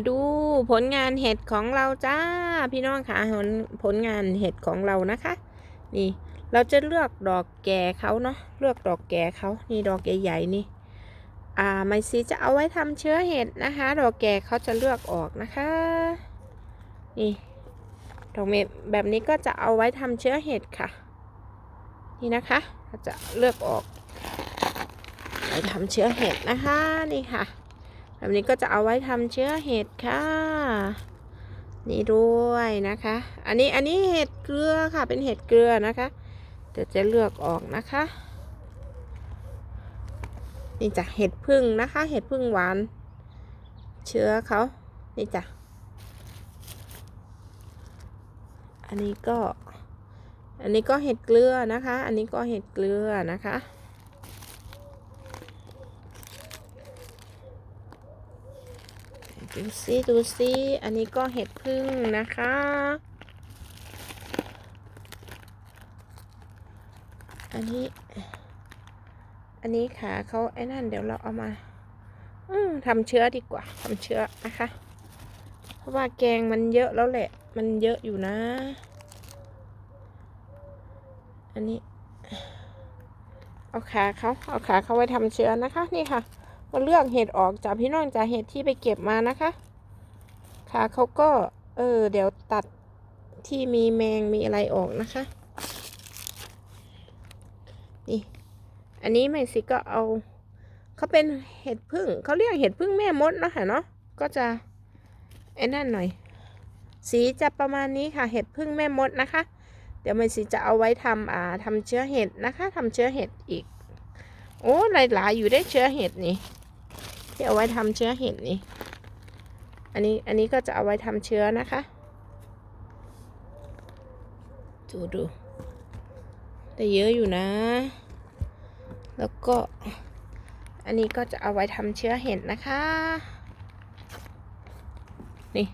มาดูผลงานเห็ดของเราจ้า พี่น้องคะผลผลงานเห็ดของเรานะคะ นี่เราจะเลือกดอกแก่เขาเนาะเลือกดอกแก่เขานี่ดอกใหญ่ๆนี่อ่าไมซีจะเอาไว้ทำเชื้อเห็ดนะคะ ดอกแก่เขาจะเลือกออกนะคะ นี่ดอกเม็ดแบบนี้ก็จะเอาไว้ทำเชื้อเห็ดค่ะ นี่นะคะจะเลือกออกไว้ทำเชื้อเห็ดนะคะนี่ค่ะ แบบนี้ก็จะเอาไว้ทำเชื้อเห็ดค่ะ นี่ด้วยนะคะ อันนี้อันนี้เห็ดเกลือค่ะ เป็นเห็ดเกลือนะคะเดี๋ยวจะเลือกออกนะคะ นี่จ้ะเห็ดพึ่งนะคะ เห็ดพึ่งหวาน เชื้อเขานี่จ้ะอันนี้ก็ อันนี้ก็เห็ดเกลือนะคะ อันนี้ก็เห็ดเกลือนะคะ ดูซิดูซิอันนี้ก็เห็ดพึ่งนะคะ อันนี้ อันนี้ขาเขาไอ้นั่นเดี๋ยวเราเอามาอืทำเชื้อดีกว่าทำเชื้อนะคะ เพราะว่าแกงมันเยอะแล้วแหละ มันเยอะอยู่นะ อันนี้ เอาขาเขาเอาขาเขาไว้ทำเชื้อนะคะ นี่ค่ะ มาเลือกเห็ดออกจากพี่น้องจากเห็ดที่ไปเก็บมานะคะขาเขาก็ เออ เดี๋ยวตัดที่มีแมงมีอะไรออกนะคะ นี่ อันนี้ไม่สิก็เอาเขาเป็นเห็ดพึ่งเขาเรียกเห็ดพึ่งแม่มดนะคะเนาะก็จะไอ้นั่นหน่อย สีจะประมาณนี้ค่ะ เห็ดพึ่งแม่มดนะคะ เดี๋ยวไม่สิจะเอาไว้ทำอ่าทำเชื้อเห็ดนะคะทำเชื้อเห็ดอีก โอ้หลายๆอยู่ได้เชื้อเห็ดนี่ ที่เอาไว้ทำเชื้อเห็ดนี่ อันนี้อันนี้ก็จะเอาไว้ทำเชื้อนะคะ ดูดูได้เยอะอยู่นะ แล้วก็ อันนี้ก็จะเอาไว้ทำเชื้อเห็ดนะคะ นี่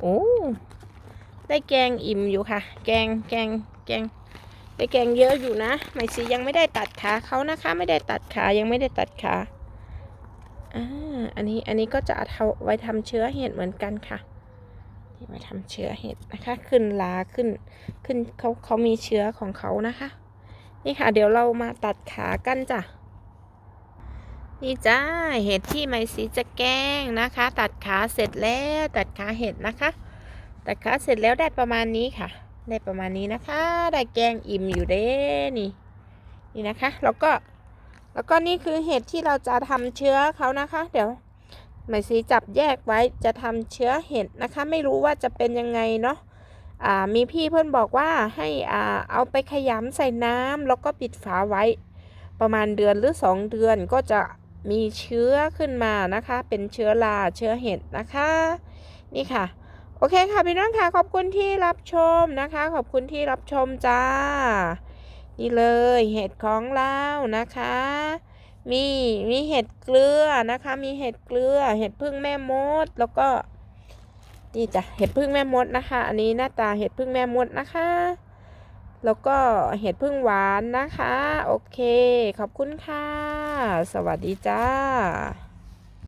โอ้ได้แกงอิ่มอยู่ค่ะ แกงแกงแกงได้แกงเยอะอยู่นะ ไม่สิยังไม่ได้ตัดขาเขานะคะ ไม่ได้ตัดขา ยังไม่ได้ตัดขา อ่าอันนี้อันนี้ก็จะเอาไว้ทำเชื้อเห็ดเหมือนกันค่ะที่ไว้ทำเชื้อเห็ดนะคะ ขึ้นลาขึ้นขึ้นเขาเขามีเชื้อของเขานะคะ นี่ค่ะ เดี๋ยวเรามาตัดขากันจ้ะนี่จ้าเห็ดที่ไมซีจะแกงนะคะ ตัดขาเสร็จแล้วตัดขาเห็ดนะคะ ตัดขาเสร็จแล้วได้ประมาณนี้ค่ะ ได้ประมาณนี้นะคะ ได้แกงอิ่มอยู่เด้นี่นี่นะคะ แล้วก็ แล้วก็นี่คือเห็ดที่เราจะทำเชื้อเขานะคะ เดี๋ยวหมายสีจับแยกไว้จะทำเชื้อเห็ดนะคะ ไม่รู้ว่าจะเป็นยังไงเนาะมีพี่เพื่อนบอกว่าให้อ่าเอาไปขยำใส่น้ำแล้วก็ปิดฝาไว้ ประมาณเดือนหรือ 2 เดือนก็จะมีเชื้อขึ้นมานะคะ เป็นเชื้อราเชื้อเห็ดนะคะ นี่ค่ะ โอเคค่ะพี่น้องค่ะขอบคุณที่รับชมนะคะ ขอบคุณที่รับชมจ้า นี่เลยเห็ดของเรานะคะ มีมีเห็ดเกลือนะคะ มีเห็ดเกลือ เห็ดพึ่งแม่มด แล้วก็นี่จ้ะเห็ดพึ่งแม่มดนะคะ อันนี้หน้าตาเห็ดพึ่งแม่มดนะคะ แล้วก็เห็ดพึ่งหวานนะคะ โอเค ขอบคุณค่ะ สวัสดีจ้า